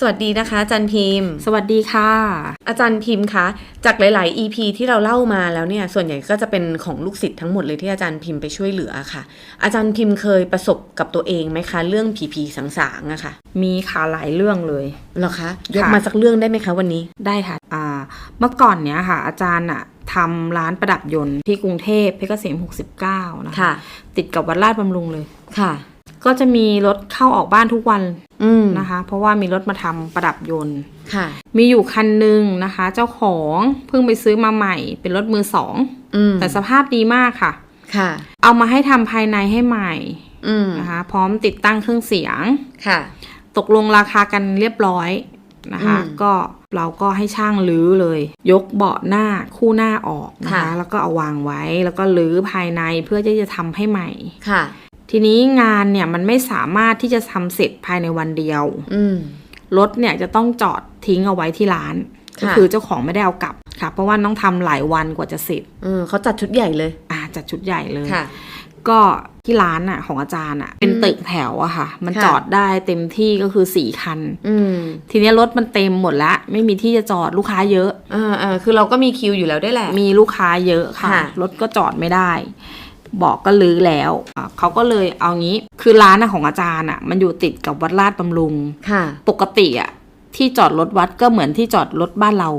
สวัสดีนะคะ อาจารย์พิมพ์ สวัสดีค่ะ อาจารย์พิมพ์คะจากหลาย ๆ EP ที่เราเล่ามาแล้วเนี่ย ส่วนใหญ่ก็จะเป็นของลูกศิษย์ทั้งหมดเลยที่อาจารย์พิมพ์ไปช่วยเหลือค่ะ อาจารย์พิมพ์เคยประสบกับตัวเองไหมคะ เรื่องผีผีสางๆอะค่ะ มีค่ะหลายเรื่องเลยเหรอคะยกค่ะมาสักเรื่องได้ไหมคะวันนี้ได้ค่ะอ่าเมื่อก่อนเนี้ยค่ะ อาจารย์อะทำร้านประดับยนต์ที่กรุงเทพเพชรเกษม69นะคะค่ะติดกับวัดลาดบำรุงเลยค่ะ ก็จะมีรถเข้าออกบ้านทุกวันอืมนะคะ เพราะว่ามีรถมาทำประดับยนต์ค่ะ มีอยู่คันหนึ่งนะคะ เจ้าของเพิ่งไปซื้อมาใหม่ เป็นรถมือสองอืมแต่สภาพดีมากค่ะ ค่ะ เอามาให้ทำภายในให้ใหม่อืมนะคะ พร้อมติดตั้งเครื่องเสียงค่ะ ตกลงราคากันเรียบร้อยนะคะอืมก็เราก็ให้ช่างรื้อเลย ยกเบาะหน้าคู่หน้าออกนะคะค่ะแล้วก็เอาวางไว้แล้วก็รื้อภายในเพื่อที่จะทำให้ใหม่ค่ะ ทีนี้งานเนี่ยมันไม่สามารถที่จะทำเสร็จภายในวันเดียวอืมรถเนี่ยจะต้องจอดทิ้งเอาไว้ที่ร้านค่ะก็คือเจ้าของไม่ได้เอากลับค่ะ เพราะว่าต้องทำหลายวันกว่าจะเสร็จเออเขาจัดชุดใหญ่เลยอ่าจัดชุดใหญ่เลยค่ะก็ที่ร้านอะ ของอาจารย์อะ เป็นอืมตึกแถวอะค่ะ มันค่ะจอดได้เต็มที่ก็คือสี่คันอืมทีเนี้ยรถมันเต็มหมดละไม่มีที่จะจอดลูกค้าเยอะอ่าอ่าคือเราก็มีคิวอยู่แล้วได้วยแหละ มีลูกค้าเยอะค่ะค่ะรถก็จอดไม่ได้ บอกก็ลื้อแล้วอะเขาก็เลยเอางี้คือร้านน่ะของอาจารย์อะ มันอยู่ติดกับวัดลาดบำรุงค่ะ ปกติอะที่จอดรถวัดก็เหมือนที่จอดรถบ้านเรา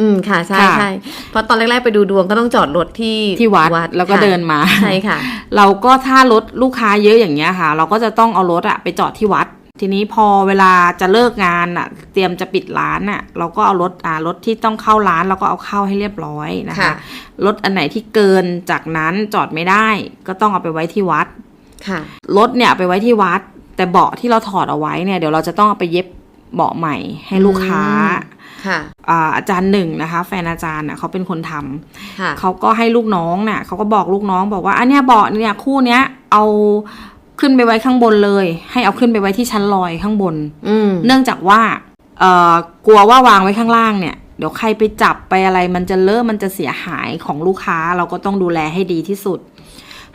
อืมค่ะใช่ค่ะใช่เพราะตอนแรกๆไปดูดวงก็ต้องจอดรถที่ที่วัดแล้วก็ค่ะเดินมาใช่ค่ะ เราก็ถ้ารถลูกค้าเยอะอย่างเงี้ยค่ะ เราก็จะต้องเอารถอะไปจอดที่วัด ทีนี้พอเวลาจะเลิกงานอะเตรียมจะปิดร้านอะเราก็เอารถอ่ารถที่ต้องเข้าร้านเราก็เอาเข้าให้เรียบร้อยนะคะค่ะรถอันไหนที่เกินจากนั้นจอดไม่ได้ ก็ต้องเอาไปไว้ที่วัดค่ะรถเนี่ยเอาไปไว้ที่วัด แต่เบาะที่เราถอดเอาไว้เนี่ยเดี๋ยวเราจะต้องเอาไปเย็บเบาะใหม่ให้ลูกค้าค่ะอ่าอาจารย์หนึ่งนะคะ แฟนอาจารย์น่ะเขาเป็นคนทำค่ะเขาก็ให้ลูกน้องเนี่ยเขาก็บอกลูกน้องบอกว่าอันเนี้ยเบาะเนี่ยคู่เนี้ยเอา ขึ้นไปไว้ข้างบนเลย ให้เอาขึ้นไปไว้ที่ชั้นลอยข้างบน อืมเนื่องจากว่าเอ่อกลัวว่าวางไว้ข้างล่างเนี่ย เดี๋ยวใครไปจับไปอะไร มันจะเลอะมันจะเสียหายของลูกค้าเราก็ต้องดูแลให้ดีที่สุด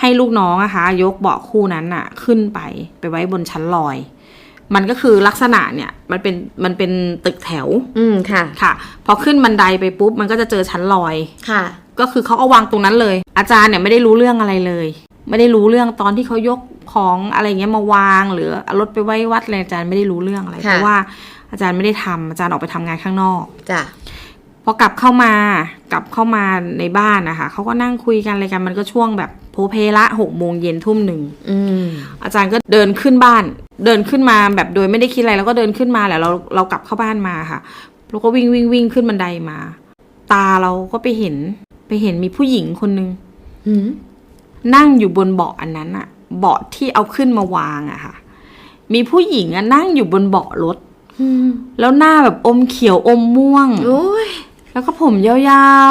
ให้ลูกน้องนะคะ ยกเบาะคู่นั้นน่ะ ขึ้นไปไปไว้บนชั้นลอย มันก็คือลักษณะเนี่ย มันเป็นมันเป็นตึกแถวอืมค่ะ ค่ะ พอขึ้นบันไดไปปุ๊บมันก็จะเจอชั้นลอย ค่ะ ก็คือเขาเอาวางตรงนั้นเลย อาจารย์เนี่ยไม่ได้รู้เรื่องอะไรเลย ไม่ได้รู้เรื่องตอนที่เขายก ของอะไรเงี้ยมาวางหรือเอารถไปไว้วัดอะไรอาจารย์ไม่ได้รู้เรื่องอะไรค่ะเพราะว่าอาจารย์ไม่ได้ทำอาจารย์ออกไปทำงานข้างนอกจ้ะพอกลับเข้ามากลับเข้ามาในบ้านนะคะเขาก็นั่งคุยกันอะไรกันมันก็ช่วงแบบโพเพละหกโมงเย็นทุ่มหนึ่งอืมอาจารย์ก็เดินขึ้นบ้าน เดินขึ้นมาแบบโดยไม่ได้คิดอะไรแล้วก็เดินขึ้นมาแหละเราเรากลับเข้าบ้านมาค่ะแล้วก็วิ่งวิ่งวิ่งขึ้นบันไดมา ตาเราก็ไปเห็น ไปเห็นมีผู้หญิงคนนึงอืมนั่งอยู่บนเบาะอันนั้นอะ เบาะที่เอาขึ้นมาวางอะค่ะ มีผู้หญิงอะนั่งอยู่บนเบาะรถอืมแล้วหน้าแบบอมเขียวอมม่วงโอ้ยแล้วก็ผมยา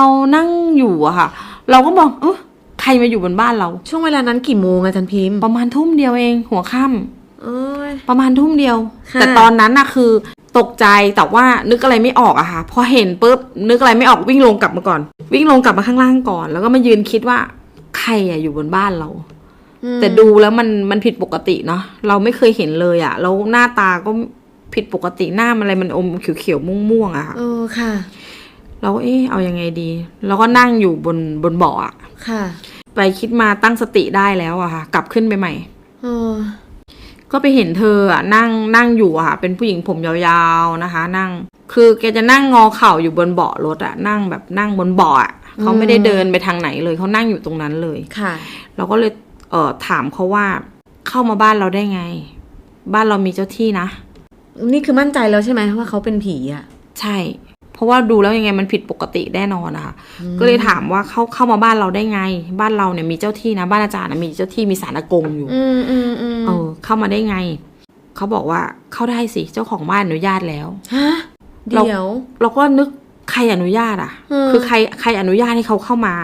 วๆนั่งอยู่อะค่ะ เราก็บอกเออใครมาอยู่บนบ้านเรา ช่วงเวลานั้นกี่โมงอาจารย์พิมพ์ ประมาณทุ่มเดียวเอง หัวค่ำโอ้ยประมาณทุ่มเดียวค่ะแต่ตอนนั้นอะคือ ตกใจแต่ว่านึกอะไรไม่ออกอะค่ะ พอเห็นปุ๊บนึกอะไรไม่ออกวิ่งลงกลับมาก่อน วิ่งลงกลับมาข้างล่างก่อน แล้วก็มายืนคิดว่า ใครอะอยู่บนบ้านเราอืม แต่ดูแล้วมันมันผิดปกติเนาะเราไม่เคยเห็นเลยอะแล้วหน้าตาก็ผิดปกติหน้ามันอะไรมันอมเขียวๆม่วงๆอะค่ะเออค่ะ เราก็เอ๊ะเอายังไงดีแล้วก็นั่งอยู่บนบนเบาะอะค่ะ ไปคิดมาตั้งสติได้แล้วอะค่ะ กลับขึ้นไปใหม่เออก็ไปเห็นเธออะนั่งนั่งอยู่อะค่ะ เป็นผู้หญิงผมยาวๆนะคะ นั่ง คือแกจะนั่งงอเข่าอยู่บนเบาะรถอะนั่งแบบนั่งบนเบาะอะเขาไม่ได้เดินไปทางไหนเลยเขานั่งอยู่ตรงนั้นเลยค่ะ เราก็เลย เอ่อถามเขาว่าเข้ามาบ้านเราได้ไง บ้านเรามีเจ้าที่นะ นี่คือมั่นใจแล้วใช่ไหมว่าเขาเป็นผีอะ ใช่ เพราะว่าดูแล้วยังไงมันผิดปกติแน่นอนนะคะก็เลยถามว่าเขาเข้ามาบ้านเราได้ไง บ้านเราเนี่ยมีเจ้าที่นะ บ้านอาจารย์นะมีเจ้าที่มีสารอากงอยู่ อืมอืมอืมเออ เข้ามาได้ไง เขาบอกว่าเข้าได้สิเจ้าของบ้านอนุญาตแล้วฮะเราเดี๋ยว เราก็นึกใครอนุญาตอะอืมคือใครใครอนุญาตให้เขาเข้ามา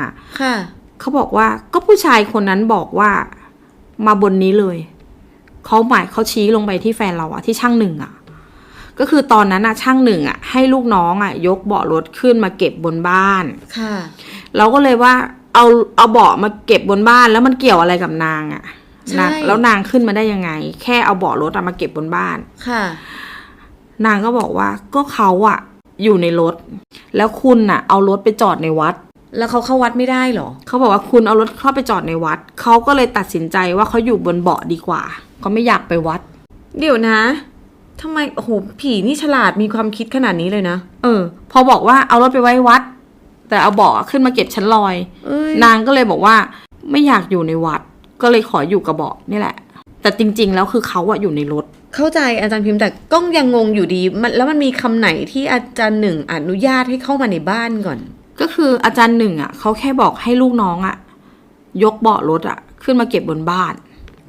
ค่ะ เขาบอกว่าก็ผู้ชายคนนั้นบอกว่ามาบนนี้เลย เขาหมายเขาชี้ลงไปที่แฟนเราอะที่ช่างหนึ่งอะก็คือตอนนั้นอะช่างหนึ่งอะให้ลูกน้องอะยกเบาะรถขึ้นมาเก็บบนบ้าน ค่ะ เราก็เลยว่าเอาเอาเบาะมาเก็บบนบ้านแล้วมันเกี่ยวอะไรกับนางอะใช่นางแล้วนางขึ้นมาได้ยังไง แค่เอาเบาะรถอะมาเก็บบนบ้าน ค่ะ นางก็บอกว่าก็เขาอะอยู่ในรถ แล้วคุณอะเอารถไปจอดในวัด แล้วเขาเข้าวัดไม่ได้เหรอ เขาบอกว่าคุณเอารถเข้าไปจอดในวัด เขาก็เลยตัดสินใจว่าเขาอยู่บนเบาะดีกว่า เขาไม่อยากไปวัด เดี๋ยวนะทำไมโอ้โหผีนี่ฉลาดมีความคิดขนาดนี้เลยนะ เออ พอบอกว่าเอารถไปไว้วัด แต่เอาเบาะขึ้นมาเก็บชั้นลอยเอ้ยนางก็เลยบอกว่า ไม่อยากอยู่ในวัด ก็เลยขออยู่กับเบาะนี่แหละ แต่จริง ๆ แล้วคือเขาอะอยู่ในรถ เข้าใจอาจารย์พิมพ์แต่ก็ยังงงอยู่ดีมันแล้วมันมีคำไหนที่อาจารย์หนึ่งอนุญาตให้เข้ามาในบ้านก่อน ก็คืออาจารย์หนึ่งอะเขาแค่บอกให้ลูกน้องอะยกเบาะรถอะขึ้นมาเก็บบนบ้าน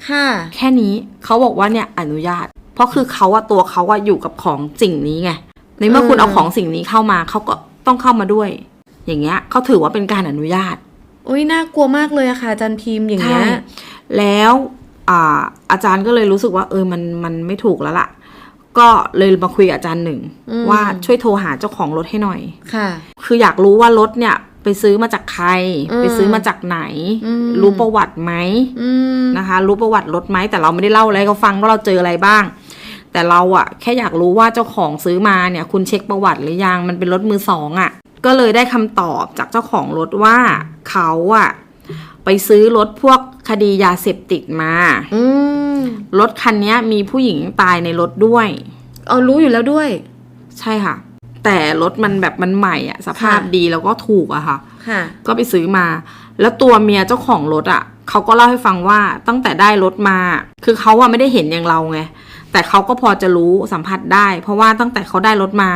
ค่ะ แค่นี้เขาบอกว่าเนี่ยอนุญาต เพราะคือเขาอะตัวเขาอะอยู่กับของสิ่งนี้ไงในเมื่อคุณเออเอาของสิ่งนี้เข้ามาเขาก็ต้องเข้ามาด้วย อย่างเงี้ยเขาถือว่าเป็นการอนุญาตอุ้ยน่ากลัวมากเลยอะค่ะอาจารย์พิมพ์อย่างเงี้ยใช่แล้วอ่าอาจารย์ก็เลยรู้สึกว่า เออมันมันไม่ถูกแล้วล่ะ ก็เลยมาคุยกับอาจารย์หนึ่งอืมว่าช่วยโทรหาเจ้าของรถให้หน่อยค่ะ คืออยากรู้ว่ารถเนี่ยไปซื้อมาจากใครอืมไปซื้อมาจากไหนอืมรู้ประวัติไหมอืมนะคะ รู้ประวัติรถไหมแต่เราไม่ได้เล่าอะไรให้เขาฟังว่าเราเจออะไรบ้าง แต่เราอะแค่อยากรู้ว่าเจ้าของซื้อมาเนี่ย คุณเช็คประวัติหรือยังมันเป็นรถมือสองอะก็เลยได้คำตอบจากเจ้าของรถว่าเขาอะ ไปซื้อรถพวกคดียาเสพติดมาอืมรถคันนี้มีผู้หญิงตายในรถด้วยเอารู้อยู่แล้วด้วย ใช่ค่ะ แต่รถมันแบบมันใหม่อะสภาพค่ะดีแล้วก็ถูกอะค่ะค่ะ ก็ไปซื้อมา แล้วตัวเมียเจ้าของรถอะ่ะเขาก็เล่าให้ฟังว่าตั้งแต่ได้รถมา คือเขาอะไม่ได้เห็นอย่างเราไงแต่เขาก็พอจะรู้สัมผัสได้ เพราะว่าตั้งแต่เขาได้รถมา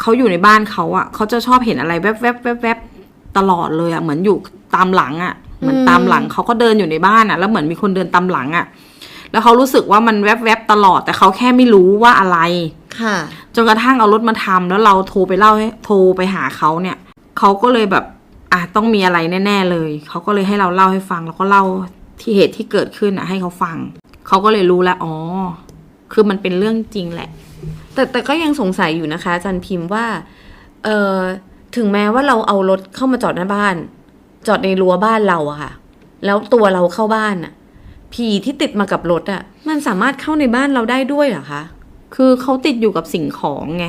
เขาอยู่ในบ้านเขาอะ่ะเขาจะชอบเห็นอะไรแวบๆแวบแวบแวบตลอดเลยอะ่ะเหมือนอยู่ตามหลังอะ่ะ เหมือนตามหลังเขาก็เดินอยู่ในบ้านอะ่ะ แล้วเหมือนมีคนเดินตามหลังอะ่ะ แล้วเขารู้สึกว่ามันแวบแวบๆตลอด แต่เขาแค่ไม่รู้ว่าอะไร ค่ะ จนกระทั่งเอารถมาทำแล้วเราโทรไปเล่าให้โทรไปหาเขาเนี่ยเขาก็เลยแบบอะต้องมีอะไรแน่ ๆ เลย เขาก็เลยให้เราเล่าให้ฟัง แล้วก็เล่าที่เหตุที่เกิดขึ้นอะ ให้เขาฟัง เขาก็เลยรู้แล้วอ๋อ คือมันเป็นเรื่องจริงแหละ แต่แต่ก็ยังสงสัยอยู่นะคะอาจารย์พิมพ์ว่า เอ่อถึงแม้ว่าเราเอารถเข้ามาจอดหน้าบ้าน จอดในรั้วบ้านเราอะค่ะ แล้วตัวเราเข้าบ้านอะผีที่ติดมากับรถอะมันสามารถเข้าในบ้านเราได้ด้วยเหรอคะ คือเขาติดอยู่กับสิ่งของไง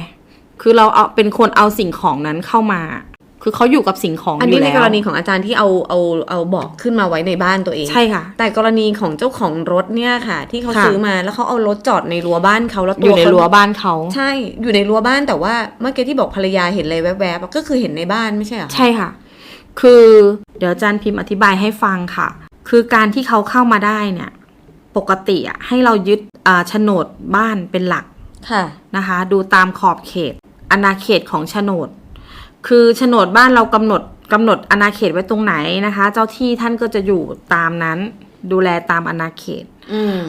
คือเราเอาเป็นคนเอาสิ่งของนั้นเข้ามา คือเขาอยู่กับสิ่งของอันอนี้ยู่ในแล้วกรณีของอาจารย์ที่เอาเอาเอาบอกขึ้นมาไว้ในบ้านตัวเอง ใช่ค่ะ แต่กรณีของเจ้าของรถเนี่ยค่ะ ที่เขาค่ะซื้อมาแล้วเขาเอารถจอดในรั้วบ้านเขาแล้วอตัวยู่ในเขารั้วบ้านเขา ใช่ อยู่ในรั้วบ้านแต่ว่าเมื่อกี้ที่บอกภรรยาเห็นอะไรแวบๆอะก็คือเห็นในบ้านไม่ใช่เหรอคะใช่ค่ะ คือเดี๋ยวอาจารย์พิมพ์อธิบายให้ฟังค่ะ คือการที่เขาเข้ามาได้เนี่ย ปกติอะให้เรายึดอ่าโฉนดบ้านเป็นหลักค่ะนะคะ ดูตามขอบเขตอาณาเขตของโฉนด คือโฉนดบ้านเรากำหนดกำหนดอาณาเขตไว้ตรงไหนนะคะ เจ้าที่ท่านก็จะอยู่ตามนั้น ดูแลตามอาณาเขต อืม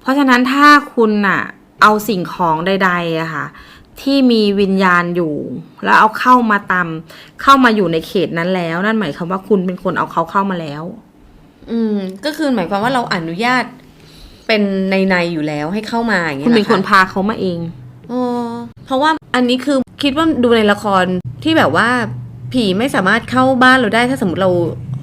เพราะฉะนั้นถ้าคุณน่ะเอาสิ่งของใดๆอะค่ะ ที่มีวิญญาณอยู่ แล้วเอาเข้ามาตามเข้ามาอยู่ในเขตนั้นแล้ว นั่นหมายความว่าคุณเป็นคนเอาเขาเข้ามาแล้ว อืม ก็คือหมายความว่าเราอนุญาตเป็นในในๆอยู่แล้วให้เข้ามาอย่างคุเงี้ณยเป็นคนหรอพาเขามาเองอ๋อเพราะว่าอันนี้คือคิดว่าดูในละครที่แบบว่า ผีไม่สามารถเข้าบ้านเราได้ถ้าสมมติเรา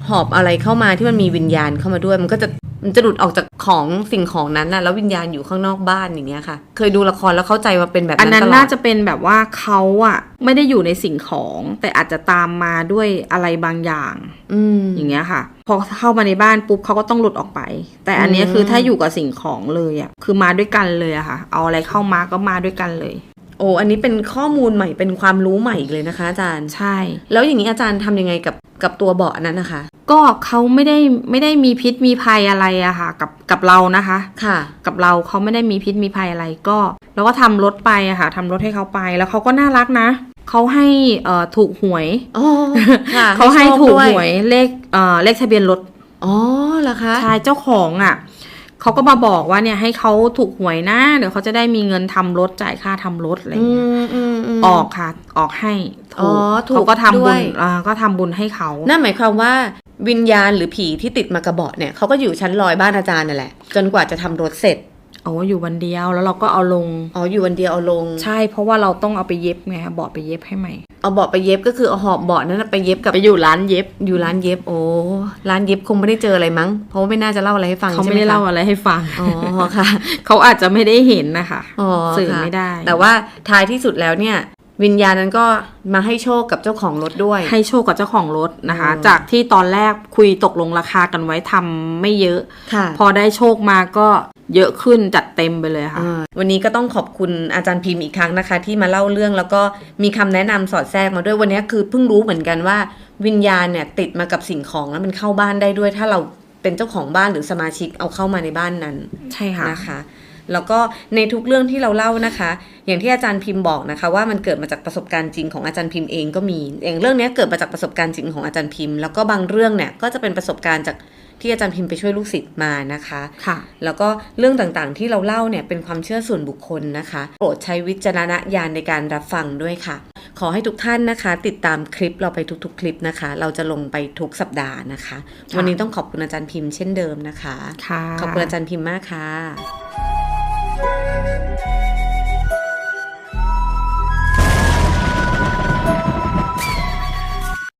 หอบอะไรเข้ามาที่มันมีวิญญาณเข้ามาด้วย มันก็จะมันจะหลุดออกจาก ของสิ่งของนั้นน่ะแล้ววิญญาณอยู่ข้างนอกบ้านอย่างเงี้ยค่ะ เคยดูละครแล้วเข้าใจว่าเป็นแบบอันนั้นนั้นตลอน่าดจะเป็นแบบว่าเขาอะไม่ได้อยู่ในสิ่งของ แต่อาจจะตามมาด้วยอะไรบางอย่าง อืม อย่างเงี้ยค่ะ พอเข้ามาในบ้านปุ๊บเขาก็ต้องหลุดออกไป แต่อันเนี้ยอืม คือถ้าอยู่กับสิ่งของเลยอะคือมาด้วยกันเลยอะค่ะ เอาอะไรเข้ามาก็มาด้วยกันเลย โอ้อันนี้เป็นข้อมูลใหม่เป็นความรู้ใหม่อีกเลยนะคะ อาจารย์ ใช่ แล้วอย่างนี้อาจารย์ทำยังไงกับกับตัวเบาะนั้นนะคะ ก็เขาไม่ได้ไม่ได้มีพิษมีภัยอะไรอะค่ะ กับกับเรานะคะค่ะ กับเราเขาไม่ได้มีพิษมีภัยอะไรก็เราก็ทำรถไปอะค่ะทำรถให้เขาไปแล้วเขาก็น่ารักนะเขาให้เอ่อถูกหวยอ๋อค่ะเขาให้โชคถูกด้หวยเลขเอ่อเลขทะเบียนรถอ๋อเหรอคะชายเจ้าของอะ่ะ เขาก็มาบอกว่าเนี่ยให้เขาถูกหวยนะเดี๋ยวเขาจะได้มีเงินทำรถจ่ายค่าทำรถอะไรอืเงี้ยมอืมอืมออกค่ะ ออกให้อ๋ถูอกถูกเขาก็ทำด้บุวญยอ่าก็ทำบุญให้เขานั่นหมายความว่าวิญญาณหรือผีที่ติดมากระเบาะเนี่ยเขาก็อยู่ชั้นลอยบ้านอาจารย์นั่นแหละ จนกว่าจะทำรถเสร็จ โอ้อยู่วันเดียวแล้วเราก็เอาลง อ๋ออยู่วันเดียวเอาลง ใช่เพราะว่าเราต้องเอาไปเย็บไงคะเบาะไปเย็บให้ใหม่ เอาเบาะไปเย็บก็คือเอาหอบเบาะนั้นนะไปเย็บกับไปอยู่ร้านเย็บ อยู่ร้านเย็บโอ้ร้านเย็บคงไม่ได้เจออะไรมั้ง เพราะว่าไม่น่าจะเล่าอะไรให้ฟังเขาใช่ไม่ไหมได้คะเล่าอะไรให้ฟังอ๋อค่ะ เขาอาจจะไม่ได้เห็นนะคะอ๋อสื่อค่ะไม่ได้ แต่ว่าท้ายที่สุดแล้วเนี่ย วิญญาณนั้นก็มาให้โชคกับเจ้าของรถด้วย ให้โชคกับเจ้าของรถนะคะอืมจากที่ตอนแรกคุยตกลงราคากันไว้ทำไม่เยอะค่ะพอได้โชคมาก็เยอะขึ้นจัดเต็มไปเลยค่ะอ่าวันนี้ก็ต้องขอบคุณอาจารย์พิมพ์อีกครั้งนะคะ ที่มาเล่าเรื่องแล้วก็มีคำแนะนำสอดแทรกมาด้วยวันนี้คือเพิ่งรู้เหมือนกันว่าวิญญาณเนี่ยติดมากับสิ่งของแล้วมันเข้าบ้านได้ด้วย ถ้าเราเป็นเจ้าของบ้านหรือสมาชิกเอาเข้ามาในบ้านนั้น ใช่ค่ะนะคะ แล้วก็ในทุกเรื่องที่เราเล่านะคะ อย่างที่อาจารย์พิมพ์บอกนะคะ ว่ามันเกิดมาจากประสบการณ์จริงของอาจารย์พิมพ์เองก็มีอย่างเรื่องเนี้ยเกิดมาจากประสบการณ์จริงของอาจารย์พิมพ์แล้วก็บางเรื่องเนี่ยก็จะเป็นประสบการณ์จากที่อาจารย์พิมพ์ไปช่วยลูกศิษย์มานะคะ ค่ะ แล้วก็เรื่องต่างๆ ที่เราเล่าเนี่ยเป็นความเชื่อส่วนบุคคลนะคะ โปรดใช้วิจารณญาณในการรับฟังด้วยค่ะ ขอให้ทุกท่านนะคะ ติดตามคลิปเราไปทุกๆ คลิปนะคะ เราจะลงไปทุกสัปดาห์นะคะค่ะวันนี้ต้องขอบคุณอาจารย์พิมพ์เช่นเดิมนะคะค่ะขอบคุณอาจารย์พิมพ์มากค่ะ Thank you.